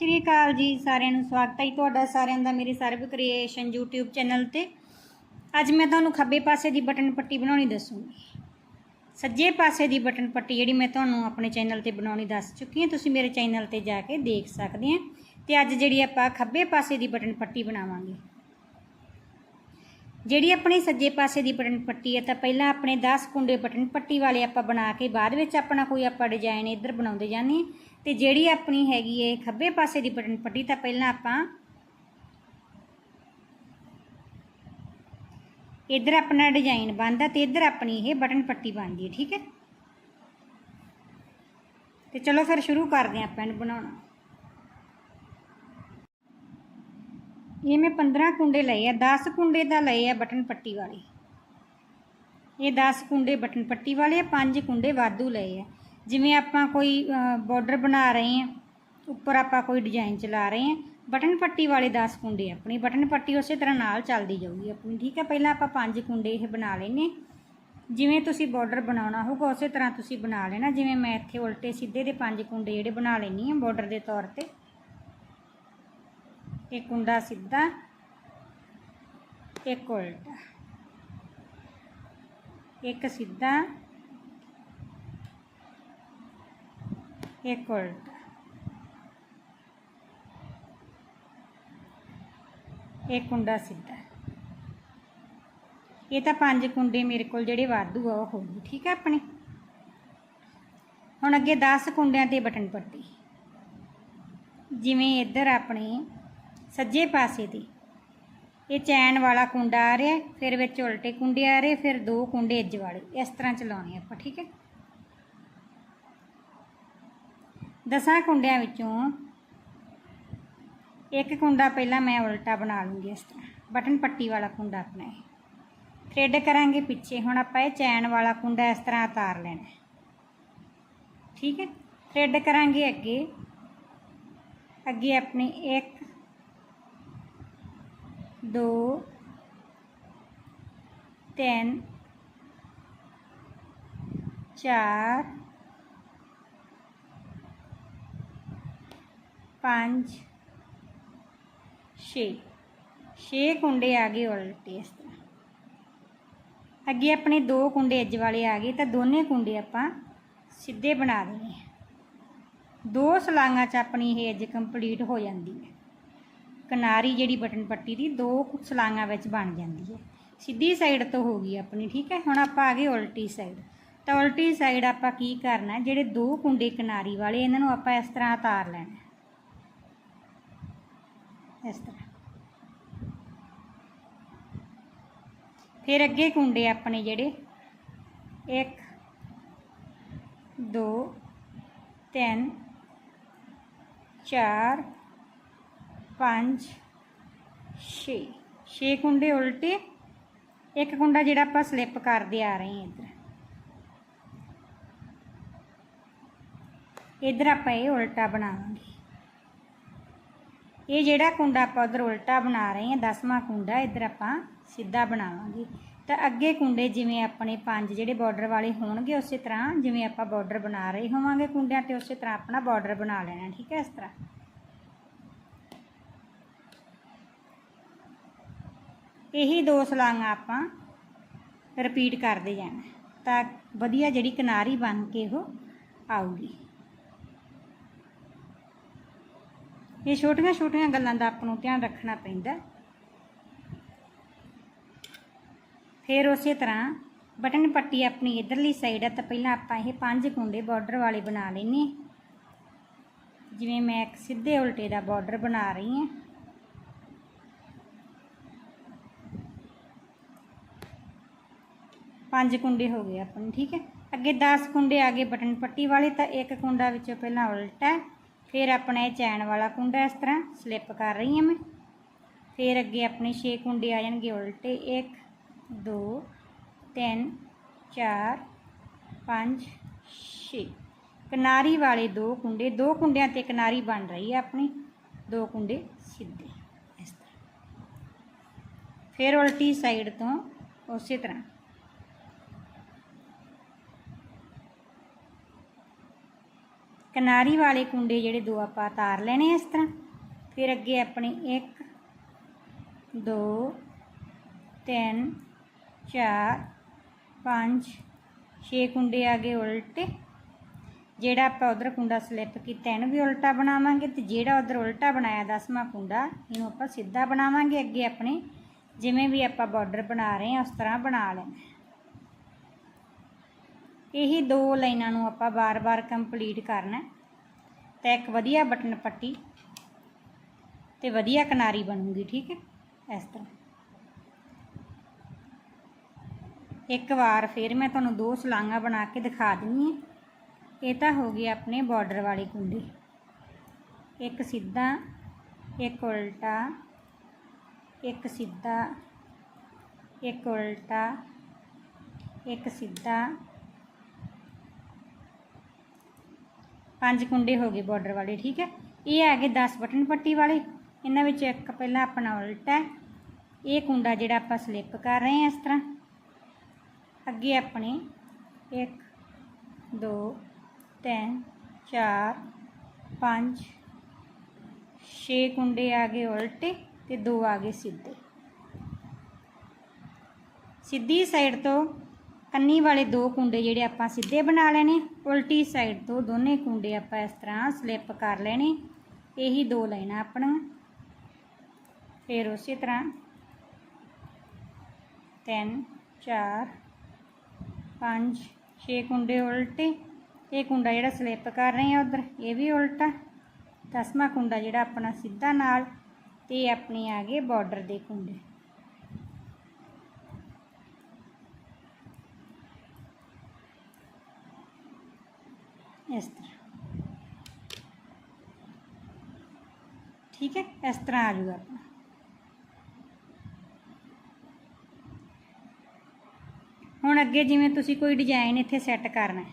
ਸ਼੍ਰੀ ਅਕਾਲ ਜੀ, ਸਾਰਿਆਂ ਨੂੰ ਸਵਾਗਤ ਹੈ ਜੀ ਤੁਹਾਡਾ, ਸਾਰਿਆਂ ਦਾ ਮੇਰੇ ਸਰਬ ਕ੍ਰੀਏਸ਼ਨ YouTube ਚੈਨਲ ਤੇ। ਅੱਜ ਮੈਂ ਤੁਹਾਨੂੰ ਖੱਬੇ ਪਾਸੇ ਦੀ ਬਟਨ ਪੱਟੀ ਬਣਾਉਣੀ ਦੱਸੂਗੀ। ਸੱਜੇ ਪਾਸੇ ਦੀ ਬਟਨ ਪੱਟੀ ਜਿਹੜੀ ਮੈਂ ਤੁਹਾਨੂੰ ਆਪਣੇ ਚੈਨਲ ਤੇ ਬਣਾਉਣੀ ਦੱਸ ਚੁੱਕੀ ਹਾਂ, ਤੁਸੀਂ ਮੇਰੇ ਚੈਨਲ ਤੇ ਜਾ ਕੇ ਦੇਖ ਸਕਦੇ ਆ ਤੇ ਅੱਜ ਜਿਹੜੀ ਆਪਾਂ ਖੱਬੇ ਪਾਸੇ ਦੀ ਬਟਨ ਪੱਟੀ ਬਣਾਵਾਂਗੇ। ਜਿਹੜੀ ਆਪਣੀ ਸੱਜੇ ਪਾਸੇ ਦੀ ਬਟਨ ਪੱਟੀ ਹੈ, ਤਾਂ ਪਹਿਲਾਂ ਆਪਣੇ 10 ਕੁੰਡੇ ਬਟਨ ਪੱਟੀ ਵਾਲੇ ਆਪਾਂ ਬਣਾ ਕੇ ਬਾਅਦ ਵਿੱਚ ਆਪਣਾ ਕੋਈ ਆਪਾਂ ਡਿਜ਼ਾਈਨ ਇੱਧਰ ਬਣਾਉਂਦੇ ਜਾਂਦੇ ਹਾਂ। ਤੇ ਜਿਹੜੀ ਆਪਣੀ ਹੈਗੀ ਹੈ ਖੱਬੇ ਪਾਸੇ ਦੀ ਬਟਨ ਪੱਟੀ, ਤਾਂ ਪਹਿਲਾਂ ਆਪਾਂ ਇੱਧਰ ਆਪਣਾ ਡਿਜ਼ਾਈਨ ਬਣਦਾ ਤੇ ਇੱਧਰ ਆਪਣੀ ਇਹ ਬਟਨ ਪੱਟੀ ਬਣਦੀ ਹੈ ਠੀਕ ਹੈ ਤੇ ਚਲੋ ਫਿਰ ਸ਼ੁਰੂ ਕਰਦੇ ਹਾਂ ਆਪਾਂ ਇਹਨੂੰ ਬਣਾਉਣਾ। ਇਹ ਮੈਂ 15 ਕੁੰਡੇ ਲਏ ਆ 10 ਕੁੰਡੇ ਦਾ ਲਏ ਆ ਬਟਨ ਪੱਟੀ ਵਾਲੇ। ਇਹ 10 ਕੁੰਡੇ ਬਟਨ ਪੱਟੀ ਵਾਲੇ ਆ 5 ਕੁੰਡੇ ਵਾਧੂ ਲਏ ਆ। ਜਿਵੇਂ ਆਪਾਂ ਕੋਈ ਬਾਰਡਰ ਬਣਾ ਰਹੇ ਹਾਂ, ਉੱਪਰ ਆਪਾਂ ਕੋਈ ਡਿਜ਼ਾਈਨ ਚਲਾ ਰਹੇ ਹਾਂ, ਬਟਨ ਪੱਟੀ ਵਾਲੇ 10 ਕੁੰਡੇ ਆਪਣੀ, ਬਟਨ ਪੱਟੀ ਉਸੇ ਤਰ੍ਹਾਂ ਨਾਲ ਚੱਲਦੀ ਜਾਊਗੀ ਆਪਣੀ, ਠੀਕ ਹੈ? ਪਹਿਲਾਂ ਆਪਾਂ ਪੰਜ ਕੁੰਡੇ ਇਹ ਬਣਾ ਲੈਨੇ ਜਿਵੇਂ ਤੁਸੀਂ ਬਾਰਡਰ ਬਣਾਉਣਾ ਹੋਊਗਾ, ਉਸੇ ਤਰ੍ਹਾਂ ਤੁਸੀਂ ਬਣਾ ਲੈਣਾ। ਜਿਵੇਂ ਮੈਂ ਇੱਥੇ ਉਲਟੇ ਸਿੱਧੇ ਦੇ ਪੰਜ ਕੁੰਡੇ ਜਿਹੜੇ ਬਣਾ ਲੈਣੀ ਆ ਬਾਰਡਰ ਦੇ ਤੌਰ ਤੇ। ਇੱਕ ਕੁੰਡਾ ਸਿੱਧਾ, ਇੱਕ ਉਲਟਾ, ਇੱਕ ਸਿੱਧਾ ਇੱਕ ਉਲਟਾ ਇੱਕ ਕੁੰਡਾ ਸਿੱਧਾ ਇਹ ਤਾਂ ਪੰਜ ਕੁੰਡੇ ਮੇਰੇ ਕੋਲ ਜਿਹੜੇ ਵਾਧੂ ਆ ਉਹ ਹੋ ਗਏ ਠੀਕ ਹੈ ਆਪਣੇ ਹੁਣ ਅੱਗੇ 10 ਕੁੰਡਿਆਂ ਤੇ ਬਟਨ ਪੱਟੀ ਜਿਵੇਂ ਇੱਧਰ ਆਪਣੇ ਸੱਜੇ ਪਾਸੇ ਦੀ ਇਹ ਚੈਨ ਵਾਲਾ ਕੁੰਡਾ ਆ ਰਿਹਾ ਫਿਰ ਵਿੱਚ ਉਲਟੇ ਕੁੰਡੇ ਆ ਰਹੇ ਫਿਰ ਦੋ ਕੁੰਡੇ ਇੱਜ ਵਾਲੇ ਇਸ ਤਰ੍ਹਾਂ ਚਲਾਉਣੇ ਆਪਾਂ ਠੀਕ ਹੈ ਦਸਾਂ ਕੁੰਡਿਆਂ ਵਿੱਚੋਂ ਇੱਕ ਕੁੰਡਾ ਪਹਿਲਾਂ ਮੈਂ ਉਲਟਾ ਬਣਾ ਲੂੰਗੀ ਇਸ ਤਰ੍ਹਾਂ। ਬਟਨ ਪੱਟੀ ਵਾਲਾ ਕੁੰਡਾ ਆਪਣਾ ਇਹ। ਥ੍ਰੈਡ ਕਰਾਂਗੇ ਪਿੱਛੇ। ਹੁਣ ਆਪਾਂ ਇਹ ਚੈਨ ਵਾਲਾ ਕੁੰਡਾ ਇਸ ਤਰ੍ਹਾਂ ਉਤਾਰ ਲੈਣਾ ਠੀਕ ਹੈ? ਥ੍ਰੈਡ ਕਰਾਂਗੇ ਅੱਗੇ। ਅੱਗੇ ਆਪਣੀ ਇੱਕ, ਦੋ, ਤਿੰਨ, ਚਾਰ ਪੰਜ, ਛੇ। ਛੇ ਕੁੰਡੇ ਆ ਗਏ ਉਲਟੇ ਇਸ ਤਰ੍ਹਾਂ। ਅੱਗੇ ਆਪਣੇ ਦੋ ਕੁੰਡੇ ਅੱਜ ਵਾਲੇ ਆ ਗਏ, ਤਾਂ ਦੋਨੇ ਕੁੰਡੇ ਆਪਾਂ ਸਿੱਧੇ ਬਣਾ ਦੇਣੇ ਦੋ ਸਲਾਂਗਾਂ 'ਚ ਆਪਣੀ ਇਹ ਅੱਜ ਕੰਪਲੀਟ ਹੋ ਜਾਂਦੀ ਹੈ। ਕਿਨਾਰੀ ਜਿਹੜੀ ਬਟਨ ਪੱਟੀ ਦੀ, ਦੋ ਸਲਾਂਗਾਂ ਵਿੱਚ ਬਣ ਜਾਂਦੀ ਹੈ। ਸਿੱਧੀ ਸਾਈਡ ਤੋਂ ਹੋ ਗਈ ਆਪਣੀ, ਠੀਕ ਹੈ? ਹੁਣ ਆਪਾਂ ਆ ਗਏ ਉਲਟੀ ਸਾਈਡ ਤਾਂ ਉਲਟੀ ਸਾਈਡ ਆਪਾਂ ਕੀ ਕਰਨਾ, ਜਿਹੜੇ ਦੋ ਕੁੰਡੇ ਕਿਨਾਰੀ ਵਾਲੇ, ਇਹਨਾਂ ਨੂੰ ਆਪਾਂ ਇਸ ਤਰ੍ਹਾਂ ਉਤਾਰ ਲੈਣਾ। ਇਸ ਤਰ੍ਹਾਂ। ਫਿਰ ਅੱਗੇ ਕੁੰਡੇ ਆਪਣੇ ਜਿਹੜੇ 1 2 3 4 5 6 6 ਕੁੰਡੇ ਉਲਟੇ, ਇੱਕ ਕੁੰਡਾ ਜਿਹੜਾ ਆਪਾਂ ਸਲਿੱਪ ਕਰਦੇ ਆ ਰਹੇ ਹਾਂ ਇੱਧਰ। ਇੱਧਰ ਆਪਾਂ ਇਹ ਉਲਟਾ ਬਣਾਵਾਂਗੇ। ਇਹ ਜਿਹੜਾ ਕੁੰਡਾ ਆਪਾਂ ਉਧਰ ਉਲਟਾ ਬਣਾ ਰਹੇ ਹਾਂ, ਦਸਵਾਂ ਕੁੰਡਾ ਇੱਧਰ ਆਪਾਂ ਸਿੱਧਾ ਬਣਾਵਾਂਗੇ। ਤਾਂ ਅੱਗੇ ਕੁੰਡੇ ਜਿਵੇਂ ਆਪਣੇ ਪੰਜ ਜਿਹੜੇ ਬਾਰਡਰ ਵਾਲੇ ਹੋਣਗੇ, ਉਸੇ ਤਰ੍ਹਾਂ ਜਿਵੇਂ ਆਪਾਂ ਬਾਰਡਰ ਬਣਾ ਰਹੇ ਹੋਵਾਂਗੇ ਕੁੰਡਿਆਂ ਤੇ, ਉਸੇ ਤਰ੍ਹਾਂ ਆਪਣਾ ਬਾਰਡਰ ਬਣਾ ਲੈਣਾ, ਠੀਕ ਹੈ, ਇਸ ਤਰ੍ਹਾਂ। ਇਹੀ ਦੋ ਸਲਾਂਗਾਂ ਆਪਾਂ ਰਿਪੀਟ ਕਰਦੇ ਜਾਣਾ ਤਾਂ ਵਧੀਆ ਜਿਹੜੀ ਕਿਨਾਰੀ ਬਣ ਕੇ ਉਹ ਆਊਗੀ। ਇਹ ਛੋਟੀਆਂ ਛੋਟੀਆਂ ਗੱਲਾਂ ਦਾ ਆਪਾਂ ਨੂੰ ਧਿਆਨ ਰੱਖਣਾ ਪੈਂਦਾ। ਫਿਰ ਉਸੇ ਤਰ੍ਹਾਂ ਬਟਨ ਪੱਟੀ ਆਪਣੀ ਇਧਰਲੀ ਸਾਈਡ ਹੈ ਤਾਂ ਪਹਿਲਾਂ ਆਪਾਂ ਇਹ ਪੰਜ ਕੁੰਡੇ ਬਾਰਡਰ ਵਾਲੇ ਬਣਾ ਲੈਨੇ ਜਿਵੇਂ ਮੈਂ ਇੱਕ ਸਿੱਧੇ ਉਲਟੇ ਦਾ ਬਾਰਡਰ ਬਣਾ ਰਹੀ ਹਾਂ। ਪੰਜ ਕੁੰਡੇ ਹੋ ਗਏ ਆਪਣੇ ਠੀਕ ਹੈ। ਅੱਗੇ 10 ਕੁੰਡੇ ਆ ਗਏ ਬਟਨ ਪੱਟੀ ਵਾਲੇ ਤਾਂ ਇੱਕ ਕੁੰਡਾ ਵਿੱਚੋਂ ਪਹਿਲਾਂ ਉਲਟਾ ਫਿਰ ਆਪਣਾ ਇਹ ਚੈਨ ਵਾਲਾ ਕੁੰਡਾ ਇਸ ਤਰ੍ਹਾਂ ਸਲਿੱਪ ਕਰ ਰਹੀ ਹਾਂ ਮੈਂ। ਫਿਰ ਅੱਗੇ ਆਪਣੇ 6 ਕੁੰਡੇ ਆ ਜਾਣਗੇ, ਉਲਟੇ 1 2 3 4 5 6 ਕਿਨਾਰੀ ਵਾਲੇ ਦੋ ਕੁੰਡੇ, ਦੋ ਕੁੰਡਿਆਂ ਤੇ ਕਿਨਾਰੀ ਬਣ ਰਹੀ ਹੈ ਆਪਣੀ। ਦੋ ਕੁੰਡੇ ਸਿੱਧੇ ਇਸ ਤਰ੍ਹਾਂ। ਫਿਰ ਉਲਟੀ ਸਾਈਡ ਤੋਂ ਉਸੇ ਤਰ੍ਹਾਂ। ਕਿਨਾਰੀ ਵਾਲੇ ਕੁੰਡੇ ਜਿਹੜੇ ਦੋ ਆਪਾਂ ਤਾਰ ਲੈਣੇ ਇਸ ਤਰ੍ਹਾਂ। ਫਿਰ ਅੱਗੇ ਆਪਣੇ 1 2 3 4 5 6 ਕੁੰਡੇ ਆ ਗਏ ਉਲਟੇ। ਜਿਹੜਾ ਆਪਾਂ ਉਧਰ ਕੁੰਡਾ ਸਲਿੱਪ ਕੀਤਾ, ਇਹਨੂੰ ਵੀ ਉਲਟਾ ਬਣਾਵਾਂਗੇ ਤੇ ਜਿਹੜਾ ਉਧਰ ਉਲਟਾ ਬਣਾਇਆ ਦਸਵਾਂ ਕੁੰਡਾ, ਇਹਨੂੰ ਆਪਾਂ ਸਿੱਧਾ ਬਣਾਵਾਂਗੇ ਅੱਗੇ ਆਪਣੇ। ਜਿਵੇਂ ਵੀ ਆਪਾਂ ਬਾਰਡਰ ਬਣਾ ਰਹੇ ਹਾਂ, ਉਸ ਤਰ੍ਹਾਂ ਬਣਾ ਲੈਣਾ। ਇਹੀ ਦੋ ਲਾਈਨਾਂ ਨੂੰ ਆਪਾਂ ਬਾਰ-ਬਾਰ ਕੰਪਲੀਟ ਕਰਨਾ ਤਾਂ ਇੱਕ ਵਧੀਆ ਬਟਨ ਪੱਟੀ ਤੇ ਵਧੀਆ ਕਿਨਾਰੀ ਬਣੂਗੀ, ਠੀਕ ਹੈ? ਇਸ ਤਰ੍ਹਾਂ। ਇੱਕ ਵਾਰ ਫਿਰ ਮੈਂ ਤੁਹਾਨੂੰ ਦੋ ਸਲਾਂਗਾ ਬਣਾ ਕੇ ਦਿਖਾ ਦਿੰਨੀ ਹਾਂ। ਇਹ ਤਾਂ ਹੋ ਗਈ ਆਪਣੇ ਬਾਰਡਰ ਵਾਲੀ ਕੁੰਡੀ। ਇੱਕ ਸਿੱਧਾ, ਇੱਕ ਉਲਟਾ, ਇੱਕ ਸਿੱਧਾ, ਇੱਕ ਉਲਟਾ, ਇੱਕ ਸਿੱਧਾ। ਪੰਜ ਕੁੰਡੇ ਹੋ ਗਏ ਬਾਰਡਰ ਵਾਲੇ, ਠੀਕ ਹੈ? ਇਹ ਆ ਗਏ 10 ਬਟਨ ਪੱਟੀ ਵਾਲੇ। ਇਹਨਾਂ ਵਿੱਚ ਇੱਕ ਪਹਿਲਾਂ ਆਪਣਾ ਉਲਟਾ ਹੈ। ਇਹ ਕੁੰਡਾ ਜਿਹੜਾ ਆਪਾਂ ਸਲਿੱਪ ਕਰ ਰਹੇ ਹਾਂ ਇਸ ਤਰ੍ਹਾਂ। ਅੱਗੇ ਆਪਣੇ 1 2 3 4 5 6 ਕੁੰਡੇ ਆ ਗਏ ਉਲਟੇ ਤੇ ਦੋ ਆ ਗਏ ਸਿੱਧੇ। ਸਿੱਧੀ ਸਾਈਡ ਤੋਂ ਕੰਨੀ ਵਾਲੇ ਦੋ ਕੁੰਡੇ ਜਿਹੜੇ ਆਪਾਂ ਸਿੱਧੇ ਬਣਾ ਲੈਣੇ, ਉਲਟੀ ਸਾਈਡ ਤੋਂ ਦੋਨੇ ਕੁੰਡੇ ਆਪਾਂ ਇਸ ਤਰ੍ਹਾਂ ਸਲਿੱਪ ਕਰ ਲੈਣੇ, ਇਹੀ ਦੋ ਲਾਈਨਾਂ ਆਪਣੀਆਂ ਫਿਰ ਉਸੇ ਤਰ੍ਹਾਂ 3 4 5 6 ਕੁੰਡੇ ਉਲਟੇ। ਇਹ ਕੁੰਡਾ ਜਿਹੜਾ ਸਲਿੱਪ ਕਰ ਰਹੇ ਆ ਉਧਰ, ਇਹ ਵੀ ਉਲਟਾ। ਦਸਵਾਂ ਕੁੰਡਾ ਜਿਹੜਾ ਆਪਣਾ ਸਿੱਧਾ ਨਾਲ, ਤੇ ਆਪਣੇ ਆ ਗਏ ਬਾਰਡਰ ਦੇ ਕੁੰਡੇ। ਇਸ ਤਰ੍ਹਾਂ। ਠੀਕ ਹੈ, ਇਸ ਤਰ੍ਹਾਂ ਆ ਜਾਊਗਾ ਆਪਣਾ। ਹੁਣ ਅੱਗੇ ਜਿਵੇਂ ਤੁਸੀਂ ਕੋਈ ਡਿਜ਼ਾਈਨ ਇੱਥੇ ਸੈੱਟ ਕਰਨਾ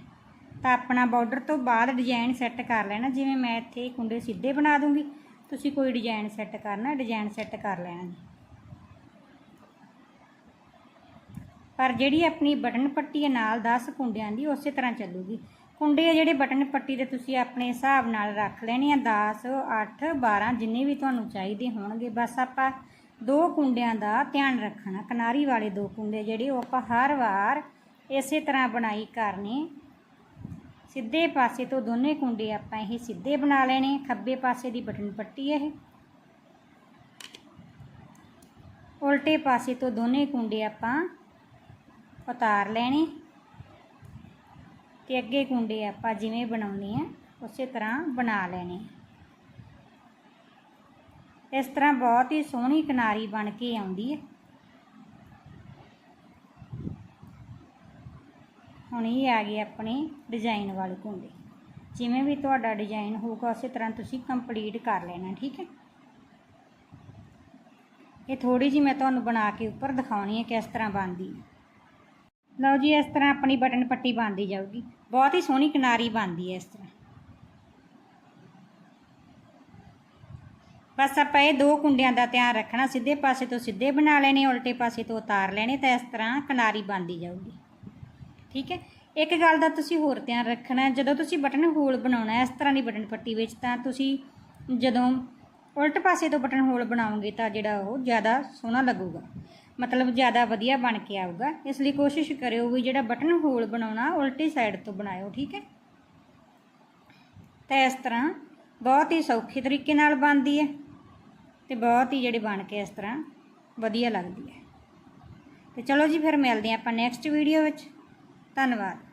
ਤਾਂ ਆਪਣਾ ਬਾਰਡਰ ਤੋਂ ਬਾਅਦ ਡਿਜ਼ਾਈਨ ਸੈੱਟ ਕਰ ਲੈਣਾ। ਜਿਵੇਂ ਮੈਂ ਇੱਥੇ ਕੁੰਡੇ ਸਿੱਧੇ ਬਣਾ ਦੂੰਗੀ, ਤੁਸੀਂ ਕੋਈ ਡਿਜ਼ਾਈਨ ਸੈੱਟ ਕਰਨਾ ਡਿਜ਼ਾਈਨ ਸੈੱਟ ਕਰ ਲੈਣਾ ਜੀ। ਪਰ ਜਿਹੜੀ ਆਪਣੀ ਬਟਨ ਪੱਟੀ ਹੈ ਨਾਲ 10 ਕੁੰਡਿਆਂ ਦੀ, ਉਸੇ ਤਰ੍ਹਾਂ ਚੱਲੂਗੀ। ਕੁੰਡੇ ਆ ਜਿਹੜੇ ਬਟਨ ਪੱਟੀ ਦੇ ਤੁਸੀਂ ਆਪਣੇ ਹਿਸਾਬ ਨਾਲ ਰੱਖ ਲੈਣੇ ਆ 10 8 12 ਜਿੰਨੇ ਵੀ ਤੁਹਾਨੂੰ ਚਾਹੀਦੇ ਹੋਣਗੇ। ਬਸ ਆਪਾਂ ਦੋ ਕੁੰਡਿਆਂ ਦਾ ਧਿਆਨ ਰੱਖਣਾ। ਕਿਨਾਰੀ ਵਾਲੇ ਦੋ ਕੁੰਡੇ ਜਿਹੜੇ, ਉਹ ਆਪਾਂ ਹਰ ਵਾਰ ਇਸੇ ਤਰ੍ਹਾਂ ਬਣਾਈ ਕਰਨੀ। ਸਿੱਧੇ ਪਾਸੇ ਤੋਂ ਦੋਨੇ ਕੁੰਡੇ ਆਪਾਂ ਇਹ ਸਿੱਧੇ ਬਣਾ ਲੈਣੇ। ਖੱਬੇ ਪਾਸੇ ਦੀ ਬਟਨ ਪੱਟੀ ਇਹ। ਉਲਟੇ ਪਾਸੇ ਤੋਂ ਦੋਨੇ ਕੁੰਡੇ ਆਪਾਂ ਉਤਾਰ ਲੈਣੇ। ਤੇ ਅੱਗੇ ਕੁੰਡੇ ਆਪਾਂ ਜਿਵੇਂ ਬਣਾਉਣੇ ਆ, ਉਸੇ ਤਰ੍ਹਾਂ ਬਣਾ ਲੈਣੇ ਇਸ ਤਰ੍ਹਾਂ ਬਹੁਤ ਹੀ ਸੋਹਣੀ ਕਿਨਾਰੀ ਬਣ ਕੇ ਆਉਂਦੀ ਹੈ ਹੁਣ ਇਹ ਆ ਗਏ ਆਪਣੇ ਡਿਜ਼ਾਈਨ ਵਾਲੇ ਕੁੰਡੇ। ਜਿਵੇਂ ਵੀ ਤੁਹਾਡਾ ਡਿਜ਼ਾਈਨ ਹੋਊਗਾ, ਉਸੇ ਤਰ੍ਹਾਂ ਤੁਸੀਂ ਕੰਪਲੀਟ ਕਰ ਲੈਣਾ, ਠੀਕ ਹੈ? ਇਹ ਥੋੜੀ ਜੀ ਮੈਂ ਤੁਹਾਨੂੰ ਬਣਾ ਕੇ ਉੱਪਰ ਦਿਖਾਉਣੀ ਹੈ ਕਿਸ ਤਰ੍ਹਾਂ ਬਣਦੀ ਹੈ ਲਓ ਜੀ, ਇਸ ਤਰ੍ਹਾਂ ਆਪਣੀ ਬਟਨ ਪੱਟੀ ਬਣਦੀ ਜਾਊਗੀ। ਬਹੁਤ ਹੀ ਸੋਹਣੀ ਕਿਨਾਰੀ ਬਣਦੀ ਹੈ ਇਸ ਤਰ੍ਹਾਂ। ਬਸ ਆਪਾਂ ਇਹ ਦੋ ਕੁੰਡਿਆਂ ਦਾ ਧਿਆਨ ਰੱਖਣਾ, ਸਿੱਧੇ ਪਾਸੇ ਤੋਂ ਸਿੱਧੇ ਬਣਾ ਲੈਣੇ, ਉਲਟੇ ਪਾਸੇ ਤੋਂ ਉਤਾਰ ਲੈਣੇ ਤਾਂ ਇਸ ਤਰ੍ਹਾਂ ਕਿਨਾਰੀ ਬਣਦੀ ਜਾਊਗੀ। ਠੀਕ ਹੈ? ਇੱਕ ਗੱਲ ਦਾ ਤੁਸੀਂ ਹੋਰ ਧਿਆਨ ਰੱਖਣਾ, ਜਦੋਂ ਤੁਸੀਂ ਬਟਨ ਹੋਲ ਬਣਾਉਣਾ, ਇਸ ਤਰ੍ਹਾਂ ਦੀ ਬਟਨ ਪੱਟੀ ਵਿੱਚ ਤਾਂ ਤੁਸੀਂ ਜਦੋਂ ਉਲਟ ਪਾਸੇ ਤੋਂ ਬਟਨ ਹੋਲ ਬਣਾਓਗੇ ਤਾਂ ਜਿਹੜਾ ਉਹ ਜ਼ਿਆਦਾ ਸੋਹਣਾ ਲੱਗੂਗਾ। ਮਤਲਬ ਜ਼ਿਆਦਾ ਵਧੀਆ ਬਣ ਕੇ ਆਊਗਾ। ਇਸ ਲਈ ਕੋਸ਼ਿਸ਼ ਕਰਿਓ ਵੀ ਜਿਹੜਾ ਬਟਨ ਹੋਲ ਬਣਾਉਣਾ, ਉਲਟੀ ਸਾਈਡ ਤੋਂ ਬਣਾਇਓ, ਠੀਕ ਹੈ? ਤਾਂ ਇਸ ਤਰ੍ਹਾਂ ਬਹੁਤ ਹੀ ਸੌਖੇ ਤਰੀਕੇ ਨਾਲ ਬਣਦੀ ਹੈ ਤੇ ਬਹੁਤ ਹੀ ਜਿਹੜੀ ਬਣ ਕੇ ਇਸ ਤਰ੍ਹਾਂ ਵਧੀਆ ਲੱਗਦੀ ਹੈ। ਤੇ ਚਲੋ ਜੀ, ਫਿਰ ਮਿਲਦੇ ਹਾਂ ਆਪਾਂ ਨੈਕਸਟ ਵੀਡੀਓ ਵਿੱਚ। ਧੰਨਵਾਦ।